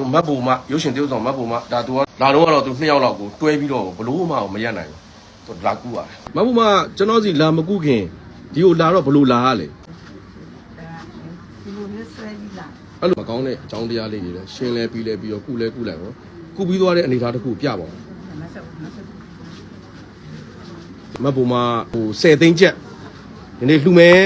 တို့မတ်ဘူမရုပ်ရှင် tiêu ဆောင်မတ်ဘူမဒါသူကလာတော့ကတော့သူနှစ်ယောက်လောက်ကိုတွဲပြီးတော့ဘလို့မှမရက်နိုင်ဘူးသူလာကူရတယ်မတ်ဘူမကျွန်တော်စီလာမကူခင်ဒီကိုလာတော့ဘလို့လာရလဲဒီလိုမျိုးဆွဲပြီးလာအဲ့လိုမကောင်းတဲ့အကြောင်းတရားလေးတွေလည်းရှင်းလဲပြီးလဲပြီးတော့ကုလဲကုလိုက်ရောကုပြီးသွားတဲ့အနေအထားတစ်ခုပြပါဦးမဆက်ဘူးမဆက်ဘူးမတ်ဘူမဟို10သိန်းချက်ဒီနေ့လှူမယ်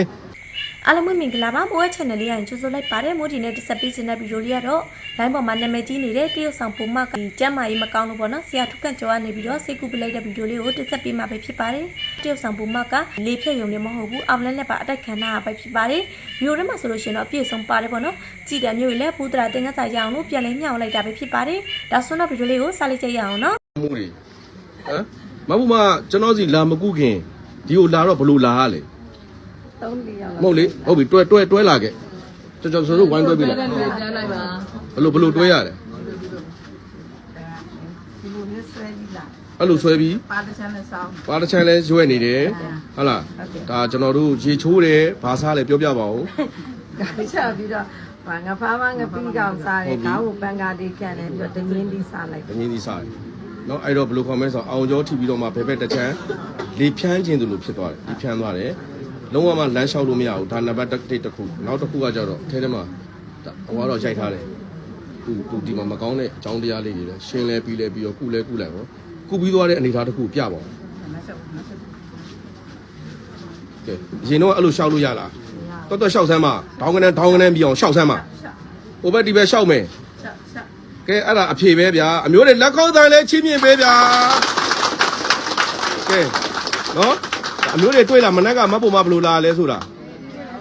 အားလုံးပဲမင်္ဂလာပါမိုးရဲ့ channel လေးရရင်ကြိုဆိုလိုက်ပါတယ်မိုးဒီနဲ့တက်ဆက်ပေးခြင်းတဲ့ဗီဒီယိုလေးကတော့ line ပေါ်မှာနာမည်ကြီးနေတဲ့တရုတ်ဆောင်ပုံမကကျမ်းမာရေးမကောင်းလို့ပေါ့နော်ဆရာထုကန့်ကျော်ကနေပြီးတော့စိတ်ကူးပလိုက်တဲ့ဗီဒီယိုလေးကိုတက်ဆက်ပေးမှာပဲဖြစ်ပါတယ်တရုတ်ဆောင်ပုံမကလေဖြတ်ရုံနဲ့မဟုတ်ဘူးအောက်လက်နဲ့ပါအတိုက်ခံတာပဲဖြစ်ပါတယ်ဗီဒီယိုထဲမှာဆိုလို့ရှိရင်တော့အပြည့်စုံပါတယ်ပေါ့နော်ကြည်တယ်မျိုးကြီးလည်းပူတရာတင်ကစားရအောင်လို့ပြန်လဲမျှောက်လိုက်တာပဲဖြစ်ပါတယ်ဒါဆိုတော့ဗီဒီယိုလေးကိုစားလိုက်ကြရအောင်နော်မှုတွေဟမ်မတ်ဘူမကျွန်တော်စီလာမကူခင်ဒီကိုလာတော့ဘလို့လာရလဲ သုံးလေးယောက်မဟုတ်လေဟုတ်ပြီတွဲတွဲတွဲလာခဲ့ကျွန်တော်ဆိုတော့ဝိုင်းတွဲပြီလားပြန်လိုက်ပါဘလို့ဘလို့တွဲရတယ်ဒီလိုမျိုးဆွဲပြီးလာအဲ့လိုဆွဲပြီးပါတချမ်းနဲ့ဆောင်းပါတစ်ချမ်းလဲရွက်နေတယ်ဟုတ်လားဒါကျွန်တော်တို့ရေချိုးတယ်ဘာစားလဲပြောပြပါဦးဒါချပြီးတော့ဘာငါဖားမငါပြီးကောင်စားတယ်ခေါင်းကိုပန်ကားလေးကန်တယ်ပြီးတော့တင်းင်းလေးစားလိုက်အငင်းကြီးစားတယ်နော်အဲ့တော့ဘလို့ခေါ်မလဲဆိုတော့အောင်ကျော်ထိပြီးတော့မှဘဲဘက်တစ်ချမ်းလေဖြန်းခြင်းသူလိုဖြစ်သွားတယ်လေဖြန်းသွားတယ် လုံးဝမှလမ်းလျှောက်လို့မရဘူးဒါနံပါတ်တစ်တစ်ခုနောက်တစ်ခုကကြတော့အဲထဲမှာဟိုကတော့ရိုက်ထားတယ်သူသူဒီမှာမကောင်းတဲ့အကြောင်းတရားလေးတွေလည်းရှင်းလဲပြီးလဲပြီးတော့ကုလဲကုလိုက်ရောကုပြီးသွားတဲ့အနေအထားတစ်ခုပြပါဦးမဆက်ဘူးမဆက်ဘူးကဲအရင်တော့အဲ့လိုရှောက်လို့ရလားတော်တော်ရှောက်ဆမ်းမဒေါင်းကနေဒေါင်းကနေပြီးအောင်ရှောက်ဆမ်းမရှောက်ဟိုဘက်ဒီဘက်ရှောက်မယ်ရှောက်ရှောက်ကဲအဲ့ဒါအဖြေပဲဗျာအမျိုးတွေလက်ကောက်တိုင်းလဲချင်းမြင့်ပဲဗျာကဲနော် အမျိုးတွေတွေ့လားမနက်ကမတ်ပုံမဘလို့လာလဲဆိုတာ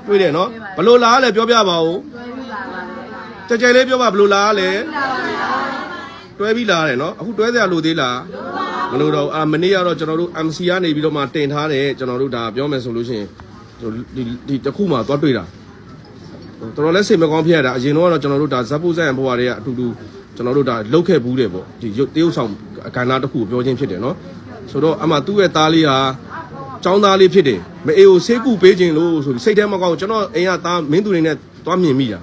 တွေ့တယ်နော်ဘလို့လာလဲပြောပြပါဦးကြကြလေးပြောပါဘလို့လာလဲတွဲပြီးလာတယ်နော်အခုတွဲစရာလိုသေးလားမလို့တော့အာမနေ့ကတော့ကျွန်တော်တို့ MC ကနေပြီးတော့မှတင်ထားတယ်ကျွန်တော်တို့ဒါပြောမယ်ဆိုလို့ရှိရင်ဒီဒီတစ်ခုမှသွားတွေ့တာတော်တော်လေးစိတ်မကောင်းဖြစ်ရတာအရင်တော့ကျွန်တော်တို့ဒါဇက်ပူဇက်ဘွားတွေကအတူတူကျွန်တော်တို့ဒါလှုပ်ခဲ့ဘူးတယ်ပေါ့ဒီရုပ်တရုပ်ဆောင်အခမ်းအနားတစ်ခုကိုပြောချင်းဖြစ်တယ်နော်ဆိုတော့အမှသူ့ရဲ့သားလေးဟာ ចောင်းသားလေးဖြစ်တယ်မအေကိုဆေးကူပေးခြင်းလို့ဆိုပြီးစိတ်ထဲမကောင်းကျွန်တော်အိမ်ကသားမင်းသူတွေနဲ့သွားမြင်မိတာ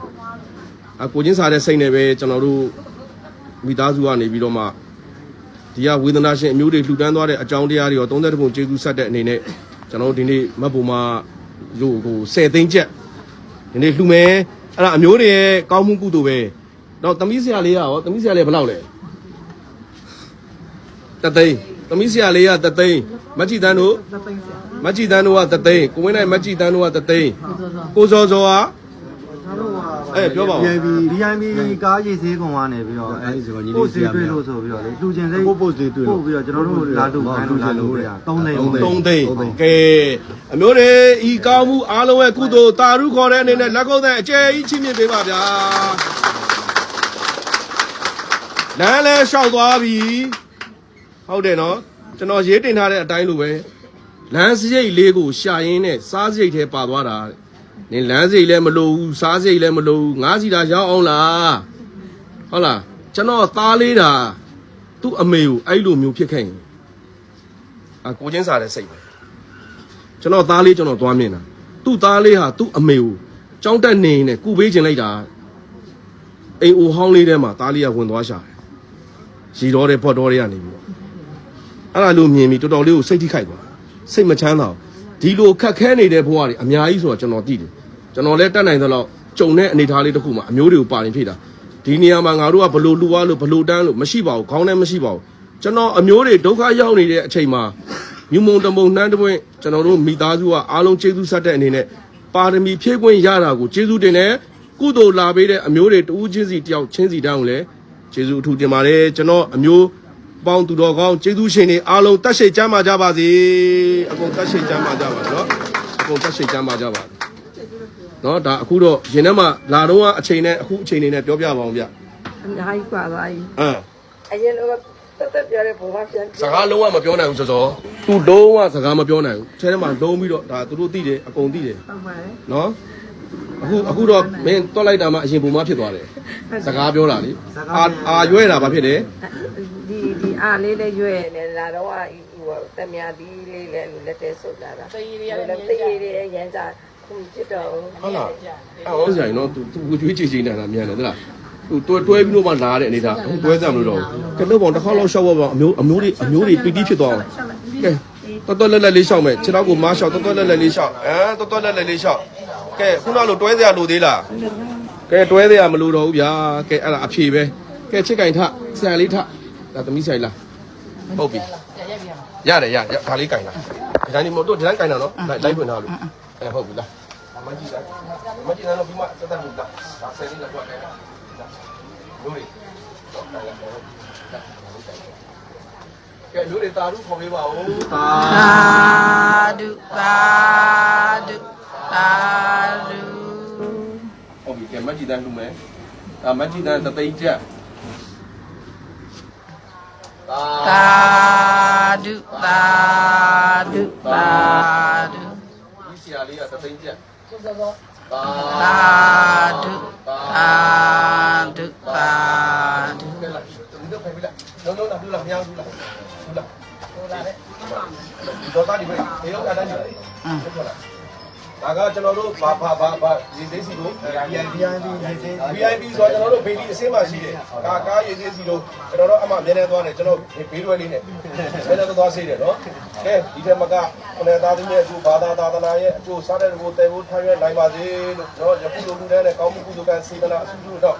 အကိုချင်းစားတဲ့စိတ်နဲ့ပဲကျွန်တော်တို့မိသားစုကနေပြီးတော့မှဒီကဝေဒနာရှင်အမျိုးတွေလှူဒန်းသွားတဲ့အကြောင်းတရားတွေရော32ပုံကျေးဇူးဆက်တဲ့အနေနဲ့ကျွန်တော်တို့ဒီနေ့မတ်ပုံမှာရို့ကို10သိန်းချက်ဒီနေ့လှူမယ်အဲ့ဒါအမျိုးတွေရဲ့ကောင်းမှုကုသိုလ်ပဲတော့သမီးဆရာလေးကရောသမီးဆရာလေးဘယ်လောက်လဲတသိန်း သမီးဆရာလေးကတသိန်းမကြည်တန်းတို့သပိန်ဆက်မကြည်တန်းတို့ကတသိန်းကိုဝင်းနိုင်မကြည်တန်းတို့ကတသိန်းကိုစောစောကိုစောစောကကျွန်တော်တို့ကအေးပြောပါဦး VIP VIP ကားရေးစေးကုန်ကနေပြီးတော့အဲပို့စေးတွေ့လို့ဆိုပြီးတော့လေလူကျင်စိတ်ပို့ပို့စေးတွေ့လို့ပို့ပြီးတော့ကျွန်တော်တို့လာလို့ခိုင်းလို့လာလို့ရ3သိန်း3သိန်းကဲအမျိုးတွေဤကောင်းမှုအားလုံးရဲ့ကုသိုလ်တာရုခေါ်တဲ့အနေနဲ့လက်ကုပ်တဲ့အကျယ်ကြီးချင်းမြင့်ပေးပါဗျာလမ်းလဲလျှောက်သွားပြီ ဟုတ်တယ်နော်ကျွန်တော်ရေးတင်ထားတဲ့အတိုင်းလိုပဲလမ်းစရိတ်လေးကိုရှာရင်းနဲ့စားစရိတ်ထဲပါသွားတာတဲ့နင်လမ်းစရိတ်လည်းမလိုဘူးစားစရိတ်လည်းမလိုဘူးငါးစီတာရောက်အောင်လားဟုတ်လားကျွန်တော်သားလေးတာသူ့အမေကိုအဲ့လိုမျိုးဖြစ်ခဲ့ရင်အကိုချင်းစားတဲ့စိတ်ပဲကျွန်တော်သားလေးကျွန်တော်သွားမြင်တာသူ့သားလေးဟာသူ့အမေကိုကြောင်းတက်နေနေကုပေးခြင်းလိုက်တာအိမ်အိုဟောင်းလေးထဲမှာသားလေးကဝင်သွားရှာတယ်ရီတော်တဲ့ဖော့တော်တွေကနေပြီးတော့ အဲ့ဒါလို့မြင်ပြီးတော်တော်လေးကိုစိတ်ထိခိုက်သွားစိတ်မချမ်းသာဘူးဒီလိုခက်ခဲနေတဲ့ဘဝတွေအများကြီးဆိုတော့ကျွန်တော်သိတယ်ကျွန်တော်လည်းတတ်နိုင်သလောက်ကြုံတဲ့အနေအထားလေးတစ်ခုမှာအမျိုးတွေကိုပါရင်ဖြစ်တာဒီနေရာမှာငါတို့ကဘလို့လူဝါလို့ဘလို့တန်းလို့မရှိပါဘူးခေါင်းထဲမရှိပါဘူးကျွန်တော်အမျိုးတွေဒုက္ခရောက်နေတဲ့အချိန်မှာညုံမုံတမုံနှမ်းတပွင့်ကျွန်တော်တို့မိသားစုကအားလုံးကျေးဇူးဆက်တဲ့အနေနဲ့ပါရမီဖြည့်ခွင့်ရတာကိုကျေးဇူးတင်တယ်ကုသိုလ်လာပေးတဲ့အမျိုးတွေတူးချင်းစီတယောက်ချင်းစီတောင်းကိုလည်းကျေးဇူးအထူးတင်ပါတယ်ကျွန်တော်အမျိုး ပေါင်းသူတော်ကောင်းကျေးဇူးရှင်တွေအားလုံးတက်ရှိကြမ်းပါကြပါစေအကုန်တက်ရှိကြမ်းပါကြပါနော်အကုန်တက်ရှိကြမ်းပါကြပါနော်ဒါအခုတော့ရင်ထဲမှာလာတော့အချိန်နဲ့အခုအချိန်နေနဲ့ပြောပြပါအောင်ဗျအများကြီးပါပါကြီးအင်းအရင်တော့တက်တက်ပြောတဲ့ဘုံကပြန်စကားလုံးဝမပြောနိုင်ဘူးစောစောသူလုံးဝစကားမပြောနိုင်ဘူးထဲထဲမှာလုံးပြီးတော့ဒါသူတို့သိတယ်အကုန်သိတယ်ဟုတ်ပါတယ်နော်အခုအခုတော့မင်းတွက်လိုက်တာမှအရင်ပုံမဖြစ်သွားတယ်စကားပြောတာလေအာအာရွဲ့တာဘာဖြစ်လဲဒီ ဒီအားလေးလေးရွဲ့နေလာတော့ဟိုတမယာဒီလေးလေးလက်တဲဆုပ်လာတာတည်ရည်တည်ရည်ရရန်စားခုချစ်တော့ဟုတ်လားအော်ဆိုင်နော်သူသူဝကျွေးချေချေနေတာမြန်တယ်သလားဟိုတွဲတွဲပြီးတော့မှလာတဲ့အနေဒါဟိုတွဲစံမလို့တော့ကဲလို့ပေါ့တစ်ခေါက်လောက်ရှောက်ပါပေါ့အမျိုးအမျိုးတွေအမျိုးတွေပီတိဖြစ်သွားအောင်ကဲတော်တော်လက်လက်လေးရှောက်မယ်ခြေထောက်ကိုမားရှောက်တော်တော်လက်လက်လေးရှောက်အဲတော်တော်လက်လက်လေးရှောက်ကဲခုနလိုတွဲစရာလိုသေးလားကဲတွဲစရာမလိုတော့ဘူးဗျာကဲအဲ့ဒါအဖြေပဲကဲချစ်ကင်ထဆန်လေးထ ဒါသမီးဆိုင်လားဟုတ်ပြီရတယ်ရရဒါလေးကင်လာဒီတိုင်းဒီမတို့ဒီတိုင်းကင်လာနော်လိုက်လိုက်ဝင်ထားလို့အဲဟုတ်ပြီလားမကြည့်လားမကြည့်လားတော့ပြီးမှသက်သက်လို့လားဒါဆယ်လေးလောက်ကြတယ်မျိုးတွေကဲမျိုးတွေတာရုခေါ်ပေးပါဦးတာသာဓုသာဓုသာဓုဟုတ်ပြီကဲမကြည့်တန်းလှူမယ်ဒါမကြည့်တန်းတသိန်းချက် သာသာဓုသာဓုသာဓုဒီဆရာလေးကတသိန်းချက်သာသာဓုသာဓုသာဓုကဲလာဒီတော့ဖိုင်ပြီလားလုံးလုံးလာဘူးလားမရဘူးလားဘူးလားဟိုလာတဲ့တော့တာဒီပဲဒီရောကတန်းနေတယ်ဟုတ်လား ဒါကကျွန်တော်တို့ဘာဘာဘာဘာဒီသိစီတို့ VIP VIP ဆိုတော့ကျွန်တော်တို့ဘေဘီအစင်းမှရှိတယ်။ကာကားရေးသေးစီတို့ကျွန်တော်တို့အမှအမြဲတမ်းသွားတယ်ကျွန်တော်ဘေးတွဲလေးနဲ့ဆဲတော့သွားစေးတယ်နော်။ကဲဒီထက်မက ကိုယ်သားသမီးရဲ့အကျိုးဘာသာသာသနာရဲ့အကျိုးစားတဲ့ကိုတည်ဖို့ထားရနိုင်ပါစေလို့ကျွန်တော်ယခုလိုလူတဲ့နဲ့ကောင်းမှုကုသိုလ်ကံစေတနာအဆူဆူတော့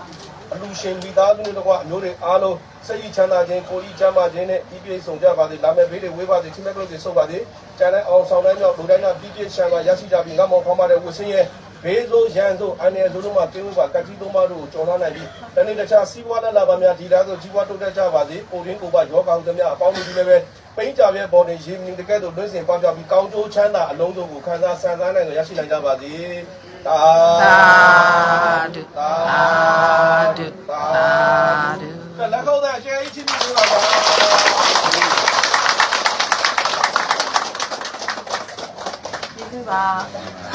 အလူရှင်မိသားစုတို့ကအမျိုးတွေအားလုံးစိတ်ချမ်းသာခြင်းကိုယ်ကြီးချမ်းသာခြင်းနဲ့ဤပြည့်စုံကြပါစေလာမယ့်ဘေးတွေဝေးပါစေချင်းမဲ့ကလေးတွေဆုပ်ပါစေကျန်တဲ့အောင်ဆောင်တဲ့ကြောင့်လူတိုင်းကပြည့်ပြည့်ချမ်းသာရရှိကြပြီးငါမောခေါင်းပါတဲ့ဝဆင်းရဲ့ ဘေးဆိုးရန်ဆိုးအန္တရာယ်ဆိုးတို့မှကင်းဝေးပါကတိသုံးပါးတို့ကိုကျော်လွှားနိုင်ပြီးတနေ့တခြားစီးပွားနဲ့လာပါများဒီလားဆိုကြီးပွားတိုးတက်ကြပါစေကိုရင်းကိုပါယောဂဟုသမျှအပေါင်းတို့ဒီလည်းပဲပိန်းကြပြဲပေါ်နေရေမီတကဲ့သို့လွှင့်စင်ပန်းပြပြီးကောင်းကျိုးချမ်းသာအလုံးစုံကိုခံစားဆန်စားနိုင်ကြရရှိနိုင်ကြပါစေသာသာဓုသာဓုသာဓုလက်ခုပ်တဲ့အကျဲကြီးချင်းပြီးပါပါ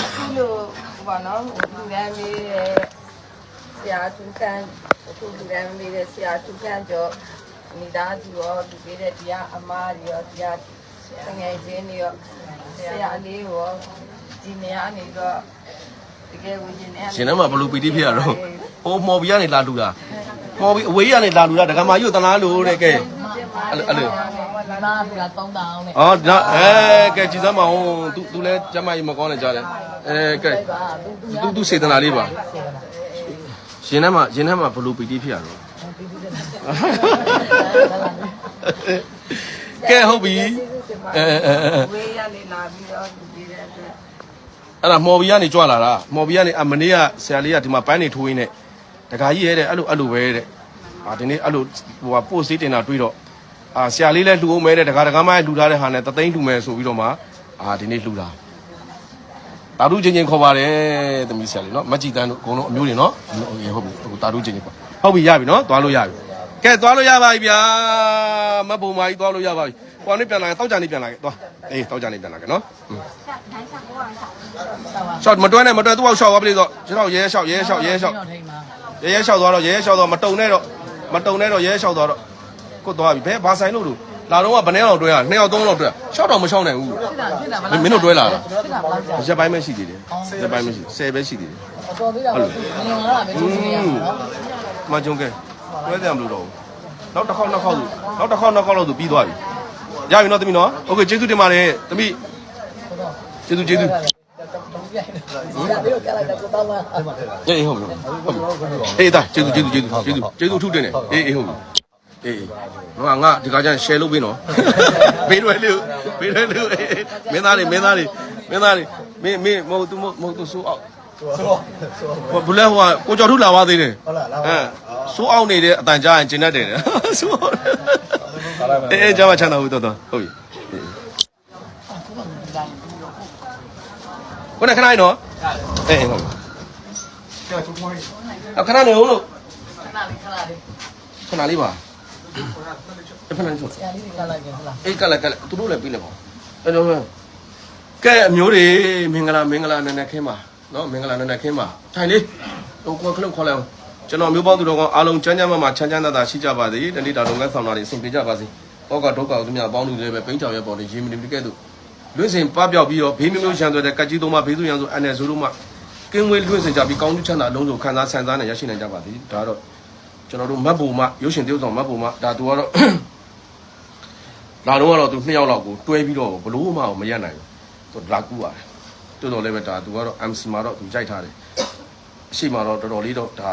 ဒီက ပါခုလိုဘာနော်လူရမ်းမေးတဲ့ဆရာသူကန်းခုလူရမ်းမေးတဲ့ဆရာသူကန်းကျော်မိသားစုရောသူပေးတဲ့တရားအမားရောတရားငယ်ချင်းတွေရောဆရာလေးရောဒီနေရာနေတော့တကယ်ဝင်နေတယ်ရှင်ထဲမှာဘလို့ပီတိဖြစ်ရတော့ဟိုမော်ဘီကနေလာလူတာမော်ဘီအဝေးကနေလာလူတာဒကမာယူတလားလို့တဲ့ကဲအဲ့လိုအဲ့လိုနားပြ3000နဲ့အော်ဒါအဲကဲကြည်စမ်းမအောင် तू तू လဲကျမကြီးမကောင်းနေကြတယ် အဲကဲ तू तू စေတနာလေးပါရှင်ထဲမှာရှင်ထဲမှာဘလို့ပီတိဖြစ်ရတော့ကဲဟုတ်ပြီအဲအဲအဲဝေးရနေလာပြီးတော့သူပေးတဲ့အတွက်အဲ့ဒါမော်ဘီကနေကြွလာတာမော်ဘီကနေအမနေ့ကဆရာလေးကဒီမှာပန်းနေထိုးရင်းနဲ့တခါကြီးရဲတဲ့အဲ့လိုအဲ့လိုပဲတဲ့အာဒီနေ့အဲ့လိုဟိုကပို့စေးတင်တာတွေးတော့အာဆရာလေးလည်းလှူအောင်မဲတဲ့တခါတခါမှလှူထားတဲ့ဟာနဲ့တသိန်းလှူမယ်ဆိုပြီးတော့မှအာဒီနေ့လှူတာ တာတူချင်းချင်းခေါ်ပါတယ်သမီးဆရာလေးနော်မကြည်တန်းတို့အကုန်လုံးအမျိုးတွေနော်ဟုတ်ပြီဟုတ်ပြီဟိုတာတူချင်းချင်းပေါ့ဟုတ်ပြီရပြီနော်သွားလို့ရပြီကဲသွားလို့ရပါပြီဗျာမတ်ပုံမာကြီးသွားလို့ရပါပြီဟိုကနေပြန်လာခဲ့တောက်ကြနေပြန်လာခဲ့သွားအေးတောက်ကြနေပြန်လာခဲ့နော်ရှော့မတွဲနဲ့မတွဲသူ့အောက်ရှော့သွားပြီတော့ကျွန်တော်ရဲရှော့ရဲရှော့ရဲရှော့တော့ထိမှာရဲရဲရှော့သွားတော့ရဲရှော့သွားမတုံနဲ့တော့မတုံနဲ့တော့ရဲရှော့သွားတော့ကိုသွားပြီဘယ်ဘာဆိုင်လို့လို့ လာတော့ကဘယ်နဲ့အောင်တွဲရနှစ်ယောက်သုံးယောက်တွဲရှော့တော့မရှော့နိုင်ဘူး ဖြစ်တာဖြစ်တာမ မင်းမင်းတို့တွဲလာတာ ဖြစ်တာမလားကြာ ရက်ပိုင်းပဲရှိသေးတယ်ရက်ပိုင်းပဲရှိဆယ်ပဲရှိသေးတယ် အတော်သေးတာပေါ့ငင်လာတာပဲသူနေရမှာနော် မကြုံကဲတွဲတယ်မလို့တော့နောက်တစ်ခေါက်နှစ်ခေါက်သူနောက်တစ်ခေါက်နှစ်ခေါက်လို့သူပြီးသွားပြီရပြီနော်သမီးနော်โอเคကျေးဇူးတင်ပါတယ်သမီးကျေးဇူးကျေးဇူး တော့ပြိုင်နေတာလေးကိုကြားလိုက်တော့ကိုတော့မှာ အေးဟုတ်ပြီအေးဒါကျေးဇူးကျေးဇူးကျေးဇူးကျေးဇူးကျေးဇူးထုတင်တယ်အေးအေးဟုတ်ပြီ အေးငါငါဒီကကြမ်း share လုပ်ပေးနော်ဘေးရွယ်လေးဘေးရွယ်လေးမင်းသားလေးမင်းသားလေးမင်းသားလေးမင်းမင်းမဟုတ်သူမဟုတ်သူဆိုးအောင်ဆိုဘလဲဟိုကိုကျော်ထုလာသွားသေးတယ်ဟုတ်လားဟမ်ဆိုးအောင်နေတဲ့အတန်ကြားရင်ကျင်တတ်တယ်ဆိုးအေးအေးကြားမချမ်းသာဘူးတော်တော်ဟုတ်ပြီခုနခဏလေးနော်အေးအေးဟုတ်ပြီအခဏနေဦးလို့ခဏလေးခဏလေးခဏလေးပါ ခဏလေးဆိုဆရာလေးကလိုက်ပြန်ဟလားအေးကလကလသူတို့လည်းပြီးလည်းပေါ့အဲ့တော့ကဲအမျိုးတွေမင်္ဂလာမင်္ဂလာနည်းနည်းခင်းပါနော်မင်္ဂလာနည်းနည်းခင်းပါထိုင်လေးဟိုကိုခလုံးခေါ်လိုက်အောင်ကျွန်တော်မျိုးပေါင်းသူတော်ကောအားလုံးချမ်းချမ်းမမချမ်းချမ်းသာသာရှိကြပါစေတဏိတာလုံငန်းဆောင်တာတွေအဆင်ပြေကြပါစေဩကဒုက္ခသူများအပေါင်းလူတွေပဲပိန်းချောင်ရဲ့ပေါ်နေရေမနေတကဲ့သို့လွင့်စင်ပပျောက်ပြီးတော့ဘေးမျိုးမျိုးရန်သွဲတဲ့ကတ်ကြီးသုံးပါဘေးစုရန်ဆိုအန်နယ်ဆိုလို့မှကင်းဝေးလွင့်စင်ကြပြီးကောင်းကျိုးချမ်းသာအလုံးစုံခံစားဆန်စားနဲ့ရရှိနိုင်ကြပါသည်ဒါကတော့ ကျွန်တော်တို့မတ်ဘူမရုပ်ရှင်တရုပ်ဆောင်မတ်ဘူမဒါသူကတော့လာတော့ကတော့သူနှစ်ယောက်လောက်ကိုတွဲပြီးတော့ဘလို့မှမရက်နိုင်ဘူးသူလာကူရတယ်တော်တော်လည်းပဲဒါသူကတော့ MC မှာတော့သူကြိုက်ထားတယ်အရှိမတော့တော်တော်လေးတော့ဒါ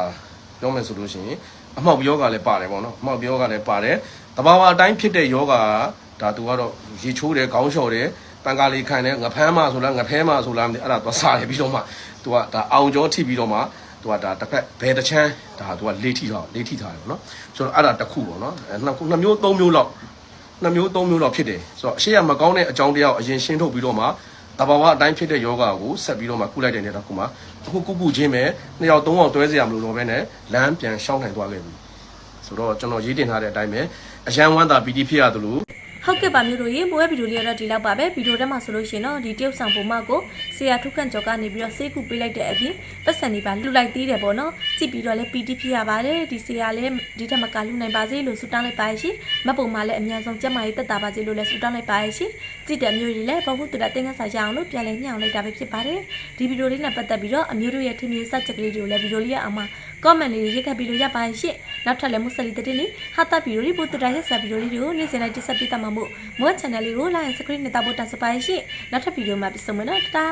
ပြောမယ်ဆိုလို့ရှိရင်အမှောက်ယောဂလည်းပါတယ်ပေါ့နော်အမှောက်ယောဂလည်းပါတယ်တဘာဝအတိုင်းဖြစ်တဲ့ယောဂကဒါသူကတော့ရေချိုးတယ်ခေါင်းလျှော်တယ်ပန်ကာလေးခံတယ်ငဖမ်းမဆိုလားငဖဲမဆိုလားမသိအဲ့ဒါသွားစားရပြီးတော့မှသူကဒါအောင်ကျော်ထိပြီးတော့မှ သူကဒါတစ်ဖက်ဘယ်တစ်ချမ်းဒါသူကလေးထိထားလေးထိထားတယ်ပေါ့နော်ဆိုတော့အဲ့ဒါတစ်ခုပေါ့နော်အဲ့နှစ်ခုနှစ်မျိုးသုံးမျိုးလောက်နှစ်မျိုးသုံးမျိုးတော့ဖြစ်တယ်ဆိုတော့အရှိရမကောင်းတဲ့အကြောင်းတရားကိုအရင်ရှင်းထုတ်ပြီးတော့မှတဘာဝအတိုင်းဖြစ်တဲ့ယောဂကိုဆက်ပြီးတော့မှကုလိုက်တဲ့နေတာခုမှအခုကုကုချင်းပဲနှစ်ယောက်သုံးယောက်တွဲစရာမလိုတော့ဘဲနဲ့လမ်းပြန်ရှောင်းနိုင်သွားခဲ့ပြီဆိုတော့ကျွန်တော်ရေးတင်ထားတဲ့အတိုင်းပဲအရန်ဝမ်းသာပီတိဖြစ်ရသလို ဟုတ်ကဲ့ပါမျိုးတို့ရေမိုးရဲ့ဗီဒီယိုလေးကတော့ဒီလောက်ပါပဲဗီဒီယိုထဲမှာဆိုလို့ရှိရင်တော့ဒီတရုတ်ဆောင်ပုံမကိုဆရာထုခန့်ကျော်ကနေပြီးတော့ဆေးကူပေးလိုက်တဲ့အပြင်ပတ်စံတွေပါလှူလိုက်သေးတယ်ပေါ့နော်ကြည့်ပြီးတော့လည်းပီတိဖြစ်ရပါတယ်ဒီဆရာလည်းဒီထက်မကလှူနိုင်ပါစေလို့ဆုတောင်းလိုက်ပါရရှင်မတ်ပုံမှာလည်းအများဆုံးကျန်းမာရေးတက်တာပါစေလို့လည်းဆုတောင်းလိုက်ပါရရှင်ကြည့်တဲ့မျိုးတွေလည်းဘောဟုတူတာတင်ကစားရအောင်လို့ပြန်လည်ညှောင်းလိုက်တာပဲဖြစ်ပါတယ်ဒီဗီဒီယိုလေးနဲ့ပတ်သက်ပြီးတော့အမျိုးတို့ရဲ့ထင်မြင်စချက်ကလေးတွေကိုလည်းဗီဒီယိုလေးရအောင်မှာ comment လေးရေးခတ်ပြီးလို့ရပါရှင်နောက်ထပ်လည်းမုဆလီတဲ့တင်လေးဟာတာဗီဒီယိုလေးပို့တူတာရက်ဆက်ဗီဒီယိုလေးတွေကိုနေ့စဉ်လိုက်တက်ဆက်ပေးတတ်မှာမို့မော channel လေးကို like and subscribe နဲ့တောက်ဖို့တောင်းစပါရှင်နောက်ထပ်ဗီဒီယိုမှာပြန်ဆုံမယ်နော်တာ